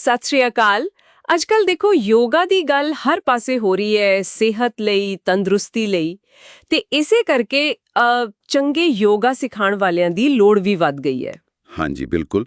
ਸਤਿ ਸ਼੍ਰੀ ਅਕਾਲ। ਅੱਜਕੱਲ ਦੇਖੋ, ਯੋਗਾ ਦੀ ਗੱਲ ਹਰ ਪਾਸੇ ਹੋ ਰਹੀ ਹੈ, ਸਿਹਤ ਲਈ, ਤੰਦਰੁਸਤੀ ਲਈ। ਤੇ ਇਸੇ ਕਰਕੇ ਚੰਗੇ ਯੋਗਾ ਸਿਖਾਉਣ ਵਾਲਿਆਂ ਦੀ ਲੋੜ ਵੀ ਵੱਧ ਗਈ ਹੈ। ਹਾਂਜੀ, ਬਿਲਕੁਲ।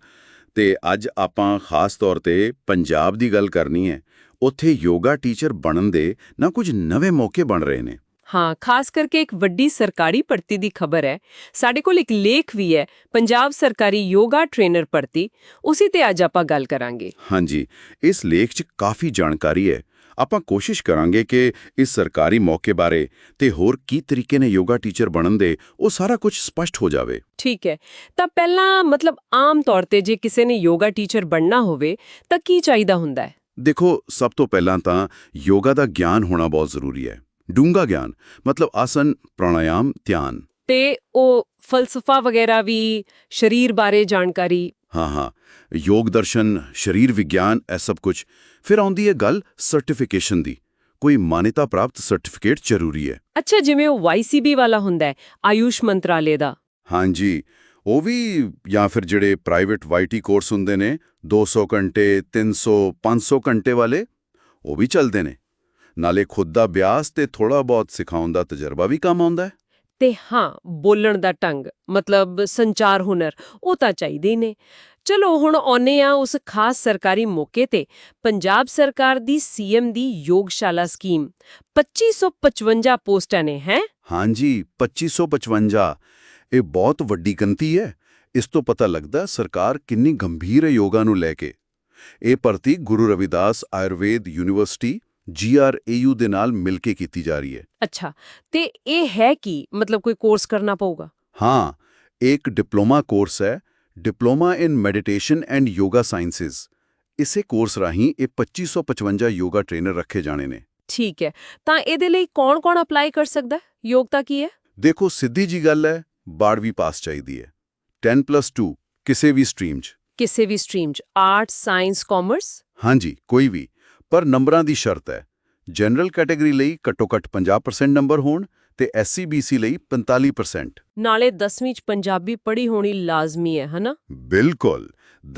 ਤੇ ਅੱਜ ਆਪਾਂ ਖਾਸ ਤੌਰ ਤੇ ਪੰਜਾਬ ਦੀ ਗੱਲ ਕਰਨੀ ਹੈ। ਉੱਥੇ ਯੋਗਾ ਟੀਚਰ ਬਣਨ ਦੇ ਨਾ ਕੁਝ ਨਵੇਂ ਮੌਕੇ ਬਣ ਰਹੇ ਨੇ। ਹਾਂ ਖਾਸ ਕਰਕੇ ਇੱਕ ਵੱਡੀ ਸਰਕਾਰੀ ਭਰਤੀ ਦੀ ਖਬਰ ਹੈ। ਸਾਡੇ ਕੋਲ ਇੱਕ ਲੇਖ ਵੀ ਹੈ ਪੰਜਾਬ ਸਰਕਾਰੀ ਯੋਗਾ ਟ੍ਰੇਨਰ ਭਰਤੀ। ਉਸੇ ਤੇ ਅੱਜ ਆਪਾਂ ਗੱਲ ਕਰਾਂਗੇ। ਹਾਂਜੀ ਇਸ ਲੇਖ 'ਚ ਕਾਫੀ ਜਾਣਕਾਰੀ ਹੈ। ਆਪਾਂ ਕੋਸ਼ਿਸ਼ ਕਰਾਂਗੇ ਕਿ ਇਸ ਸਰਕਾਰੀ ਮੌਕੇ ਬਾਰੇ ਤੇ ਹੋਰ ਕੀ ਤਰੀਕੇ ਨੇ ਯੋਗਾ ਟੀਚਰ ਬਣਨ ਦੇ ਉਹ ਸਾਰਾ ਕੁਝ ਸਪਸ਼ਟ ਹੋ ਜਾਵੇ। ਠੀਕ ਹੈ। ਤਾਂ ਪਹਿਲਾਂ ਮਤਲਬ ਆਮ ਤੌਰ ਤੇ ਜੇ ਕਿਸੇ ਨੇ ਯੋਗਾ ਟੀਚਰ ਬਣਨਾ ਹੋਵੇ ਤਾਂ ਕੀ ਚਾਹੀਦਾ ਹੁੰਦਾ ਹੈ? ਦੇਖੋ ਸਭ ਤੋਂ ਪਹਿਲਾਂ ਤਾਂ ਯੋਗਾ ਦਾ ਗਿਆਨ ਹੋਣਾ ਬਹੁਤ ਜ਼ਰੂਰੀ ਹੈ। ਡੂੰਘਾ ਗਿਆਨ ਮਤਲਬ ਆਸਨ ਪ੍ਰਾਣਾਯਾਮ ਧਿਆਨ। ਤੇ ਉਹ ਫਲਸਫਾ ਵਗੈਰਾ ਵੀ ਸਰੀਰ ਬਾਰੇ ਜਾਣਕਾਰੀ। ਹਾਂ ਹਾਂ। ਯੋਗ ਦਰਸ਼ਨ ਸਰੀਰ ਵਿਗਿਆਨ ਇਹ ਸਭ ਕੁਝ ਫਿਰ ਆਉਂਦੀ ਹੈ ਗੱਲ ਸਰਟੀਫਿਕੇਸ਼ਨ ਦੀ। ਕੋਈ ਮਾਨਿਤਾ ਪ੍ਰਾਪਤ ਸਰਟੀਫਿਕੇਟ ਜ਼ਰੂਰੀ ਹੈ। ਅੱਛਾ ਜਿਵੇਂ ਉਹ YCB ਵਾਲਾ ਹੁੰਦਾ ਹੈ ਆਯੂਸ਼ ਮੰਤਰਾਲੇ ਦਾ। ਹਾਂਜੀ। ਉਹ ਵੀ ਜਾਂ ਫਿਰ ਜਿਹੜੇ ਪ੍ਰਾਈਵੇਟ ਵਾਈਟੀ ਕੋਰਸ ਹੁੰਦੇ ਨੇ 200 ਘੰਟੇ 300 500 ਘੰਟੇ ਵਾਲੇ ਉਹ ਵੀ ਚੱਲਦੇ ਨੇ। ਨਾਲੇ ਖੁਦ ਦਾ ਅਭਿਆਸ ਤੇ ਥੋੜਾ ਬਹੁਤ ਸਿਖਾਉਣ ਦਾ ਤਜਰਬਾ ਵੀ ਕੰਮ ਆਉਂਦਾ ਹੈ? ਤੇ ਹਾਂ ਬੋਲਣ ਦਾ ਢੰਗ ਮਤਲਬ ਸੰਚਾਰ ਹੁਨਰ ਉਹ ਤਾਂ ਚਾਹੀਦੇ ਨੇ। ਚਲੋ ਹੁਣ ਆਉਨੇ ਆ ਉਸ ਖਾਸ ਸਰਕਾਰੀ ਮੌਕੇ ਤੇ ਪੰਜਾਬ ਸਰਕਾਰ ਦੀ ਸੀਐਮ ਦੀ ਯੋਗਸ਼ਾਲਾ ਸਕੀਮ। 2555 ਪੋਸਟਾਂ ਨੇ ਹੈ? ਹਾਂਜੀ 2555 ਇਹ ਬਹੁਤ ਵੱਡੀ ਗੰਤੀ ਹੈ। ਇਸ ਤੋਂ ਪਤਾ ਲੱਗਦਾ ਸਰਕਾਰ ਕਿੰਨੀ ਗੰਭੀਰ ਹੈ ਯੋਗਾ ਨੂੰ ਲੈ ਕੇ। ਇਹ ਭਰਤੀ ਗੁਰੂ ਰਵਿਦਾਸ ਆਯੁਰਵੇਦ ਯੂਨੀਵਰਸਿਟੀ ਜੀਆਰਏਯੂ ਦੇ ਨਾਲ ਮਿਲ ਕੇ ਕੀਤੀ ਜਾ ਰਹੀ ਹੈ। ਅੱਛਾ ਤੇ ਇਹ ਹੈ ਕੀ? ਮਤਲਬ ਕੋਈ ਕੋਰਸ ਕਰਨਾ ਪਊਗਾ? ਹਾਂ ਇੱਕ ਡਿਪਲੋਮਾ ਕੋਰਸ ਹੈ। Diploma in meditation and yoga sciences ਇਸੇ ਕੋਰਸ ਰਾਹੀਂ ਇਹ 2555 ਯੋਗਾ ਟ੍ਰੇਨਰ ਰੱਖੇ ਜਾਣੇ ਨੇ। ਠੀਕ ਹੈ। ਤਾਂ ਇਹਦੇ ਲਈ ਕੌਣ-ਕੌਣ ਅਪਲਾਈ ਕਰ ਸਕਦਾ? ਹੈ? ਯੋਗਤਾ ਕੀ ਹੈ? ਦੇਖੋ ਸਿੱਧੀ ਜੀ ਗੱਲ ਹੈ 12ਵੀਂ ਪਾਸ ਚਾਹੀਦੀ ਹੈ। 10+2 ਕਿਸੇ ਵੀ ਸਟਰੀਮ 'ਚ। ਕਿਸੇ ਵੀ ਸਟਰੀਮ 'ਚ। ਆਰਟਸ ਸਾਇੰਸ ਕਾਮਰਸ ਹਾਂਜੀ ਕੋਈ ਵੀ। ਪਰ ਨੰਬਰਾਂ ਦੀ ਸ਼ਰਤ ਹੈ। ਜਨਰਲ ਕੈਟਾਗਰੀ ਲਈ ਘੱਟੋ-ਘੱਟ 50% ਨੰਬਰ ਹੋਣ ਤੇ ਐਸਸੀਬੀਸੀ ਲਈ 45% ਨਾਲੇ 10ਵੀਂ 'ਚ ਪੰਜਾਬੀ ਪੜ੍ਹੀ ਹੋਣੀ ਲਾਜ਼ਮੀ ਹੈ ਹਨਾ? ਬਿਲਕੁਲ।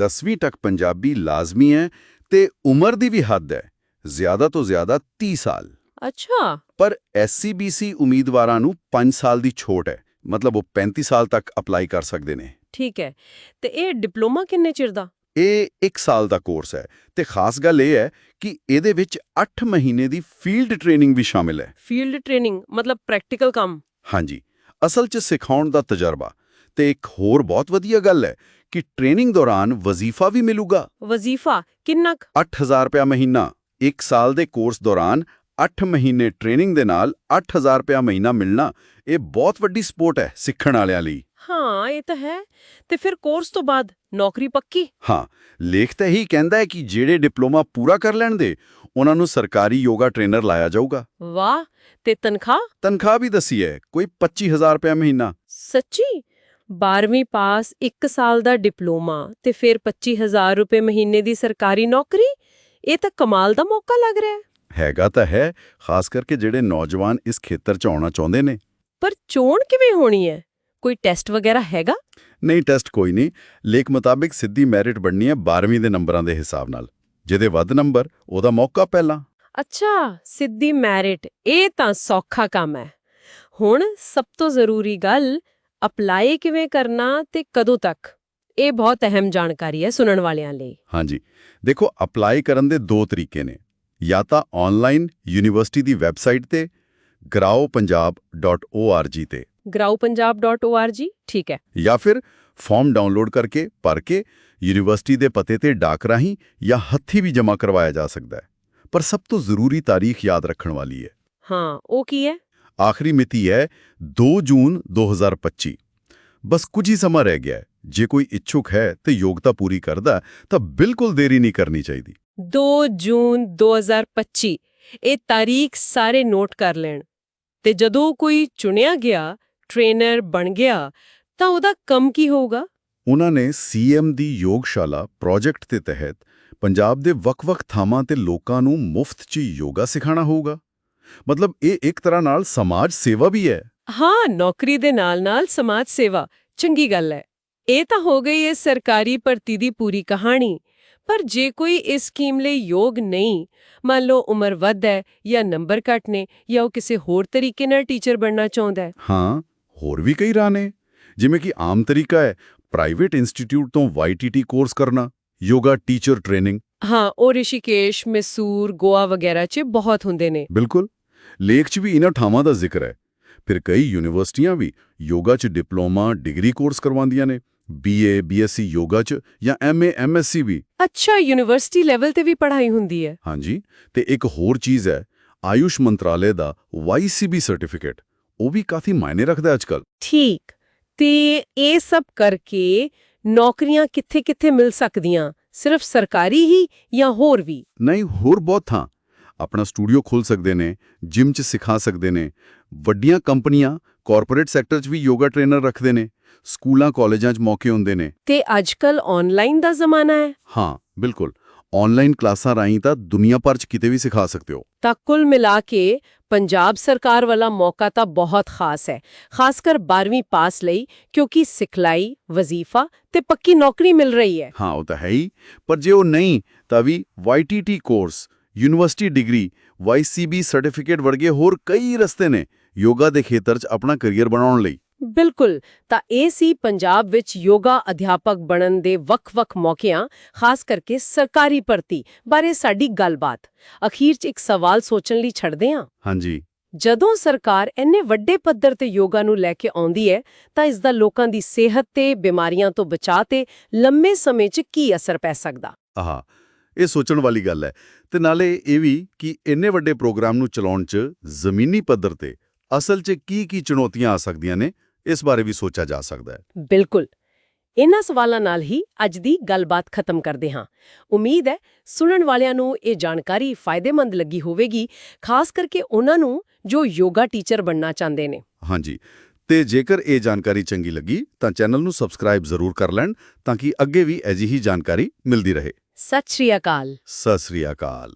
10ਵੀਂ ਤੱਕ ਪੰਜਾਬੀ ਲਾਜ਼ਮੀ ਹੈ ਤੇ ਉਮਰ ਦੀ ਵੀ ਹੱਦ ਹੈ। ਜ਼ਿਆਦਾ ਤੋਂ ਜ਼ਿਆਦਾ 30 ਸਾਲ। ਅੱਛਾ। ਪਰ ਐਸਸੀਬੀਸੀ ਉਮੀਦਵਾਰਾਂ ਨੂੰ 5 ਸਾਲ ਦੀ ਛੋਟ ਹੈ। ਮਤਲਬ ਉਹ 35 ਸਾਲ ਤੱਕ ਅਪਲਾਈ ਕਰ ਸਕਦੇ ਨੇ। ਠੀਕ ਹੈ। ਤੇ ਇਹ ਡਿਪਲੋਮਾ ਕਿੰਨੇ ਚਿਰ ਦਾ? ਇਹ 1 ਸਾਲ ਦਾ ਕੋਰਸ ਹੈ ਤੇ ਖਾਸ ਗੱਲ ਇਹ ਹੈ ਕਿ ਇਹਦੇ ਵਿੱਚ 8 ਮਹੀਨੇ ਦੀ ਫੀਲਡ ਟ੍ਰੇਨਿੰਗ ਵੀ ਸ਼ਾਮਿਲ ਹੈ। ਫੀਲਡ ਟ੍ਰੇਨਿੰਗ ਮਤਲਬ ਪ੍ਰੈਕਟੀਕਲ ਕੰਮ। ਹਾਂਜੀ ਅਸਲ 'ਚ ਸਿਖਾਉਣ ਦਾ ਤਜਰਬਾ। ਤੇ ਇੱਕ ਹੋਰ ਬਹੁਤ ਵਧੀਆ ਗੱਲ ਹੈ ਕਿ ਟ੍ਰੇਨਿੰਗ ਦੌਰਾਨ ਵਜ਼ੀਫਾ ਵੀ ਮਿਲੂਗਾ। ਵਜ਼ੀਫਾ ਕਿੰਨਾ ਕੁ? 8000 ਰੁਪਇਆ ਮਹੀਨਾ 1 ਸਾਲ ਦੇ ਕੋਰਸ ਦੌਰਾਨ 8 ਮਹੀਨੇ ਟ੍ਰੇਨਿੰਗ ਦੇ ਨਾਲ 8000 ਰੁਪਇਆ ਮਹੀਨਾ ਮਿਲਣਾ ਇਹ ਬਹੁਤ ਵੱਡੀ ਸਪੋਰਟ ਹੈ ਸਿੱਖਣ ਵਾਲਿਆਂ ਲਈ। ਹਾਂ ਇਹ ਤਾਂ ਹੈ। ਤੇ ਫਿਰ ਕੋਰਸ ਤੋਂ ਬਾਅਦ ਨੌਕਰੀ ਪੱਕੀ? ਹਾਂ ਲੇਖ ਤਾਂ ਇਹੀ ਕਹਿੰਦਾ ਹੈ ਕਿ ਜਿਹੜੇ ਡਿਪਲੋਮਾ ਪੂਰਾ ਕਰ ਲੈਣ ਦੇ ਉਹਨਾਂ ਨੂੰ ਸਰਕਾਰੀ ਯੋਗਾ ਟ੍ਰੇਨਰ ਲਾਇਆ ਜਾਊਗਾ। ਵਾਹ ਤੇ ਤਨਖਾਹ? ਤਨਖਾਹ ਵੀ ਦੱਸੀ ਹੈ ਕੋਈ 25000 ਰੁਪਇਆ ਮਹੀਨਾ। ਸੱਚੀ? 12ਵੀਂ ਪਾਸ 1 ਸਾਲ ਦਾ ਡਿਪਲੋਮਾ ਤੇ ਫਿਰ 25000 ਰੁਪਏ ਮਹੀਨੇ ਦੀ ਸਰਕਾਰੀ ਨੌਕਰੀ? ਇਹ ਤਾਂ ਕਮਾਲ ਦਾ ਮੌਕਾ ਲੱਗ ਰਿਹਾ ਹੈ। ਹੈਗਾ ਤਾਂ ਹੈ ਖਾਸ ਕਰਕੇ ਜਿਹੜੇ ਨੌਜਵਾਨ ਇਸ ਖੇਤਰ 'ਚ ਆਉਣਾ ਚਾਹੁੰਦੇ ਨੇ। ਪਰ ਚੋਣ ਕਿਵੇਂ ਹੋਣੀ ਹੈ? ਕੋਈ ਟੈਸਟ ਵਗੈਰਾ ਹੈਗਾ? ਨਹੀਂ ਟੈਸਟ ਕੋਈ ਨਹੀਂ। ਲੇਖ ਮੁਤਾਬਿਕ ਸਿੱਧੀ ਮੈਰਿਟ ਬਣਨੀ ਹੈ 12ਵੀਂ ਦੇ ਨੰਬਰਾਂ ਦੇ ਹਿਸਾਬ ਨਾਲ। ਜਿਹਦੇ ਵੱਧ ਨੰਬਰ ਉਹਦਾ ਮੌਕਾ ਪਹਿਲਾਂ। ਅੱਛਾ ਸਿੱਧੀ ਮੈਰਿਟ ਇਹ ਤਾਂ ਸੌਖਾ ਕੰਮ ਹੈ। ਹੁਣ ਸਭ ਤੋਂ ਜ਼ਰੂਰੀ ਗੱਲ ਅਪਲਾਈ ਕਿਵੇਂ ਕਰਨਾ ਤੇ ਕਦੋਂ ਤੱਕ? ਇਹ ਬਹੁਤ ਅਹਿਮ ਜਾਣਕਾਰੀ ਹੈ ਸੁਣਨ ਵਾਲਿਆਂ ਲਈ। ਹਾਂਜੀ। ਦੇਖੋ ਅਪਲਾਈ ਕਰਨ ਦੇ ਦੋ ਤਰੀਕੇ ਨੇ। ਜਾਂ ਤਾਂ ਆਨਲਾਈਨ ਯੂਨੀਵਰਸਿਟੀ ਦੀ ਵੈਬਸਾਈਟ ਤੇ graupunjab.org ਤੇ। graupunjab.org ਠੀਕ ਹੈ। ਜਾਂ ਫਿਰ ਫਾਰਮ ਡਾਊਨਲੋਡ ਕਰਕੇ ਭਰ ਕੇ ਯੂਨੀਵਰਸਿਟੀ ਦੇ ਪਤੇ ਤੇ ਡਾਕ ਰਾਹੀਂ ਜਾਂ ਹੱਥੀਂ ਵੀ ਜਮ੍ਹਾਂ ਕਰਵਾਇਆ ਜਾ ਸਕਦਾ ਹੈ। ਪਰ ਸਭ ਤੋਂ ਜ਼ਰੂਰੀ ਤਾਰੀਖ ਯਾਦ ਰੱਖਣ ਵਾਲੀ ਹੈ। ਹਾਂ ਉਹ ਕੀ ਹੈ? ਆਖਰੀ ਮਿਤੀ ਹੈ 2 ਜੂਨ 2025 ਬਸ ਕੁਝ ਹੀ ਸਮਾਂ ਰਹਿ ਗਿਆ ਹੈ। ਜੇ ਕੋਈ ਇੱਛੁਕ ਹੈ ਤੇ ਯੋਗਤਾ ਪੂਰੀ ਕਰਦਾ ਤਾਂ ਬਿਲਕੁਲ ਦੇਰੀ ਨਹੀਂ ਕਰਨੀ ਚਾਹੀਦੀ। 2 ਜੂਨ 2025 ਇਹ ਤਾਰੀਖ ਸਾਰੇ ਨੋਟ ਕਰ ਲੈਣ। ਤੇ ਜਦੋਂ ਕੋਈ ਚੁਣਿਆ ਗਿਆ ਟ੍ਰੇਨਰ ਬਣ ਗਿਆ ਤਾਂ ਉਹਦਾ ਕੰਮ ਕੀ ਹੋਊਗਾ? ਉਹਨਾਂ ਨੇ ਸੀਐਮ ਦੀ ਯੋਗਸ਼ਾਲਾ ਪ੍ਰੋਜੈਕਟ ਦੇ ਤਹਿਤ ਪੰਜਾਬ ਦੇ ਵੱਖ-ਵੱਖ ਥਾਵਾਂ ਤੇ ਲੋਕਾਂ ਨੂੰ ਮੁਫਤ 'ਚ ਯੋਗਾ ਸਿਖਾਉਣਾ ਹੋਊਗਾ। ਮਤਲਬ ਇਹ ਇੱਕ ਤਰ੍ਹਾਂ ਨਾਲ ਸਮਾਜ ਸੇਵਾ ਵੀ ਹੈ। ਹਾਂ ਨੌਕਰੀ ਦੇ ਨਾਲ-ਨਾਲ ਸਮਾਜ ਸੇਵਾ। ਚੰਗੀ ਗੱਲ ਹੈ। ਇਹ ਤਾਂ ਹੋ ਗਈ ਇਹ ਸਰਕਾਰੀ ਭਰਤੀ ਦੀ ਪੂਰੀ ਕਹਾਣੀ। ਪਰ ਜੇ ਕੋਈ ਇਸ ਸਕੀਮ ਲਈ ਯੋਗ ਨਹੀਂ ਮੰਨ ਲਓ ਉਮਰ ਵੱਧ ਹੈ ਜਾਂ ਨੰਬਰ ਘੱਟ ਨੇ ਜਾਂ ਉਹ ਕਿਸੇ ਹੋਰ ਤਰੀਕੇ ਨਾਲ ਟੀਚਰ ਬਣਨਾ ਚਾਹੁੰਦਾ ਹੈ। ਹਾਂ ਹੋਰ ਵੀ ਕਈ ਰਾਹ ਨੇ। ਜਿਵੇਂ ਕਿ ਆਮ ਤਰੀਕਾ ਹੈ ਪ੍ਰਾਈਵੇਟ ਇੰਸਟੀਚਿਊਟ ਤੋਂ YTT ਕੋਰਸ ਕਰਨਾ ਯੋਗਾ ਟੀਚਰ ਟ੍ਰੇਨਿੰਗ ਹਾਂ ਉਹ ਰਿਸ਼ੀਕੇਸ਼ ਮੈਸੂਰ ਗੋਆ ਵਗੈਰਾ 'ਚ ਬਹੁਤ ਹੁੰਦੇ ਨੇ। ਬਿਲਕੁਲ। ਲੇਖ 'ਚ ਵੀ ਇਹਨਾਂ ਥਾਵਾਂ ਦਾ ਜ਼ਿਕਰ ਹੈ। ਫਿਰ ਕਈ ਯੂਨੀਵਰਸਿਟੀਆਂ ਵੀ ਯੋਗਾ 'ਚ ਡਿਪਲੋਮਾ ਡਿਗਰੀ ਕੋਰਸ ਕਰਵਾਉਂਦੀਆਂ ਨੇ। BA BSc ਯੋਗਾ 'ਚ ਜਾਂ MA MSc ਵੀ? ਅੱਛਾ ਯੂਨੀਵਰਸਿਟੀ ਲੈਵਲ ਤੇ ਵੀ ਪੜ੍ਹਾਈ ਹੁੰਦੀ ਹੈ। ਹਾਂਜੀ ਤੇ ਇੱਕ ਹੋਰ ਚੀਜ਼ ਹੈ ਆਯੁਸ਼ ਮੰਤਰਾਲੇ ਦਾ YCB ਸਰਟੀਫਿਕੇਟ ਉਹ ਵੀ ਕਾਫੀ ਮਾਇਨੇ ਰੱਖਦਾ ਅੱਜਕੱਲ ਠੀਕ ਤੇ ਇਹ ਸਭ ਕਰਕੇ ਨੌਕਰੀਆਂ ਕਿੱਥੇ-ਕਿੱਥੇ ਮਿਲ ਸਕਦੀਆਂ? ਸਿਰਫ ਸਰਕਾਰੀ ਹੀ ਜਾਂ ਹੋਰ ਵੀ? ਨਹੀਂ ਹੋਰ ਬਹੁਤ ਥਾਂ। ਆਪਣਾ ਸਟੂਡੀਓ ਖੋਲ ਸਕਦੇ ਨੇ ਜਿਮ 'ਚ ਸਿਖਾ ਸਕਦੇ ਨੇ ਵੱਡੀਆਂ ਕੰਪਨੀਆਂ ਕਾਰਪੋਰੇਟ ਸੈਕਟਰ 'ਚ ਵੀ ਯੋਗਾ ਟ੍ਰੇਨਰ ਰੱਖਦੇ ਨੇ। ਸਕੂਲਾਂ ਕਾਲਜਾਂ 'ਚ ਮੌਕੇ ਹੁੰਦੇ ਨੇ। ਤੇ ਅੱਜਕੱਲ ਆਨਲਾਈਨ ਦਾ ਜ਼ਮਾਨਾ ਹੈ। ਹਾਂ ਬਿਲਕੁਲ। ਆਨਲਾਈਨ ਕਲਾਸਾਂ ਰਾਹੀਂ ਤਾਂ ਦੁਨੀਆ ਭਰ 'ਚ ਕਿਤੇ ਵੀ ਸਿਖਾ ਸਕਦੇ ਹੋ। ਤਾਂ ਕੁੱਲ ਮਿਲਾ ਕੇ ਪੰਜਾਬ ਸਰਕਾਰ ਵਾਲਾ ਮੌਕਾ ਤਾਂ ਬਹੁਤ ਖਾਸ ਹੈ। ਖਾਸ ਕਰ 12ਵੀਂ ਪਾਸ ਲਈ ਕਿਉਂਕਿ ਸਿਖਲਾਈ ਵਜ਼ੀਫਾ ਤੇ ਪੱਕੀ ਨੌਕਰੀ ਮਿਲ ਰਹੀ ਹੈ। ਹਾਂ ਉਹ ਤਾਂ ਹੈ ਹੀ। ਪਰ ਜੇ ਉਹ ਨਹੀਂ ਤਾਂ ਵੀ YTT course university degree YCB certificate ਵਰਗੇ ਹੋਰ ਕਈ ਰਸਤੇ ਨੇ ਯੋਗਾ ਦੇ ਖੇਤਰ 'ਚ ਆਪਣਾ ਕੈਰੀਅਰ ਬਣਾਉਣ ਲਈ। ਬਿਲਕੁਲ ਤਾਂ ਇਹ ਸੀ ਪੰਜਾਬ ਵਿੱਚ ਯੋਗਾ ਅਧਿਆਪਕ ਬਣਨ ਦੇ ਵੱਖ-ਵੱਖ ਮੌਕਿਆਂ ਖਾਸ ਕਰਕੇ ਸਰਕਾਰੀ ਭਰਤੀ ਬਾਰੇ ਸਾਡੀ ਗੱਲਬਾਤ। ਅਖੀਰ 'ਚ ਇੱਕ ਸਵਾਲ ਸੋਚਣ ਲਈ ਛੱਡਦੇ ਹਾਂ। ਹਾਂਜੀ। ਜਦੋਂ ਸਰਕਾਰ ਇੰਨੇ ਵੱਡੇ ਪੱਧਰ ਤੇ ਯੋਗਾ ਨੂੰ ਲੈ ਕੇ ਆਉਂਦੀ ਹੈ ਤਾਂ ਇਸ ਦਾ ਲੋਕਾਂ ਦੀ ਸਿਹਤ ਤੇ ਬਿਮਾਰੀਆਂ ਤੋਂ ਬਚਾਅ ਤੇ ਲੰਮੇ ਸਮੇਂ 'ਚ ਕੀ ਅਸਰ ਪੈ ਸਕਦਾ? ਆਹਾ ਇਹ ਸੋਚਣ ਵਾਲੀ ਗੱਲ ਹੈ। ਤੇ ਨਾਲੇ ਇਹ ਵੀ ਕਿ ਇੰਨੇ ਵੱਡੇ ਪ੍ਰੋਗਰਾਮ ਨੂੰ ਚਲਾਉਣ 'ਚ ਜ਼ਮੀਨੀ ਪੱਧਰ ਤੇ ਅਸਲ 'ਚ ਕੀ-ਕੀ ਚੁਣੌਤੀਆਂ ਆ ਸਕਦੀਆਂ ਨੇ ਇਸ ਬਾਰੇ ਵੀ ਸੋਚਿਆ ਜਾ ਸਕਦਾ ਹੈ। ਬਿਲਕੁਲ। ਇਹਨਾਂ ਸਵਾਲਾਂ ਨਾਲ ਹੀ ਅੱਜ ਦੀ ਗੱਲਬਾਤ ਖਤਮ ਕਰਦੇ ਹਾਂ। ਉਮੀਦ ਹੈ ਸੁਣਨ ਵਾਲਿਆਂ ਨੂੰ ਇਹ ਜਾਣਕਾਰੀ ਫਾਇਦੇਮੰਦ ਲੱਗੀ ਹੋਵੇਗੀ ਖਾਸ ਕਰਕੇ ਉਹਨਾਂ ਨੂੰ ਜੋ ਯੋਗਾ ਟੀਚਰ ਬਣਨਾ ਚਾਹੁੰਦੇ ਨੇ। ਹਾਂਜੀ। ਤੇ ਜੇਕਰ ਇਹ ਜਾਣਕਾਰੀ ਚੰਗੀ ਲੱਗੀ ਤਾਂ ਚੈਨਲ ਨੂੰ ਸਬਸਕ੍ਰਾਈਬ ਜ਼ਰੂਰ ਕਰ ਲੈਣ ਤਾਂ ਕਿ ਅੱਗੇ ਵੀ ਅਜਿਹੀ ਜਾਣਕਾਰੀ ਮਿਲਦੀ ਰਹੇ। ਸਤਿ ਸ਼੍ਰੀ ਅਕਾਲ। ਸਤਿ ਸ੍ਰੀ ਅਕਾਲ।